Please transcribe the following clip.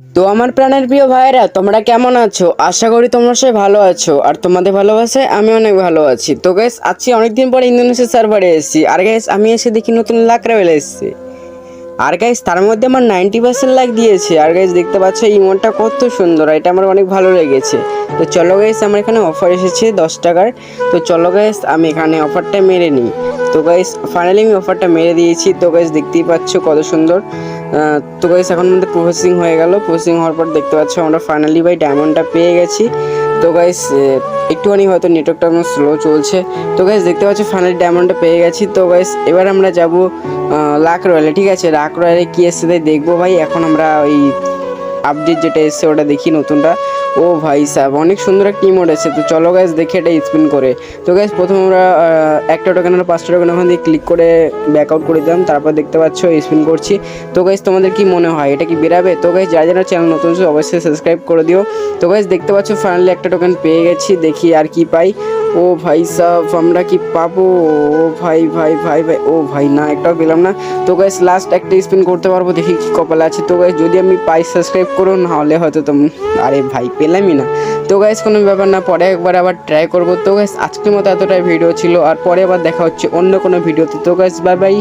তো আমার প্রাণের প্রিয় ভাইরা তোমরা কেমন আছো? আশা করি তোমরা সবাই ভালো আছো। আর তোমাদের ভালোবাসায় আমি অনেক ভালো আছি। তো গ্যাস আজকে অনেকদিন পরে ইন্দোনেশিয়া সার্ভারে এসেছি। আর গ্যাস আমি এসে দেখি নতুন লাখ রেবেল এসেছে। আর গাইস তার মধ্যে আমার নাইনটি পার্সেন্ট লাখ দিয়েছে। আর গাইস দেখতে পাচ্ছ এই মনটা কত সুন্দর। এটা আমার অনেক ভালো লেগেছে। তো চলো গাইস আমার এখানে অফার এসেছে দশ টাকার। তো চলো গাইস আমি এখানে অফারটা মেরে নিই। তো গাইস ফাইনালি আমি অফারটা মেরে দিয়েছি। তো গাইস দেখতেই পাচ্ছ কত সুন্দর। তো গাইস এখন মধ্যে প্রসেসিং হয়ে গেল। প্রসেসিং হওয়ার পর দেখতে পাচ্ছ আমরা ফাইনালি ভাই ডায়মন্ডটা পেয়ে গেছি। তো গাইস একটুখানি হয়তো নেটওয়ার্কটা আমার স্লো চলছে। তো গাইস দেখতে পাচ্ছ ফাইনালি ডায়মন্ডটা পেয়ে গেছি। তো গাইস এবার আমরা যাব লাখ রয়্যালে, ঠিক আছে? লাক রয়্যালে কি তাই দেখব ভাই। এখন আমরা ওই আপডেট যেটা এসছে ওটা দেখি নতুনটা। ও ভাই সাহেব, অনেক সুন্দর একটা ইমোট এসেছে। তো চলো গাইস দেখে এটা স্পিন করে। তো গাইস প্রথমে আমরা একটা টোকেন আর পাঁচটা টোকেন ওখান দিয়ে ক্লিক করে ব্যাক আউট করে দিলাম। তারপর দেখতে পাচ্ছ স্পিন করছি। তো গাইস তোমাদের কি মনে হয়, এটা কি বেরাবে? তো গাইস যারা যারা চ্যানেল নতুন আছে, অবশ্যই সাবস্ক্রাইব করে দিও। তো গাইস দেখতে পাচ্ছ ফাইনালি একটা টোকেন পেয়ে গেছি। দেখি আর কি পাই। ও ভাই সাহ আমরা কি পাবো? ও ভাই ভাই ভাই ভাই, ও ভাই, না, একটাও পেলাম না। তো গাইস লাস্ট একটা স্পিন করতে পারব, দেখি কি কপাল আছে। তো গাইস যদি আমি পাই সাবস্ক্রাইব করো, নাহলে হয়তো তুমি, আরে ভাই, পেলামই না। তো গাইস কোনো ব্যাপার না, পরে একবার আবার ট্রাই করব। তো গাইস আজকের মতো এতটাই ভিডিও ছিল, আর পরে আবার দেখা হচ্ছে অন্য কোনো ভিডিওতে তো। Guys bye bye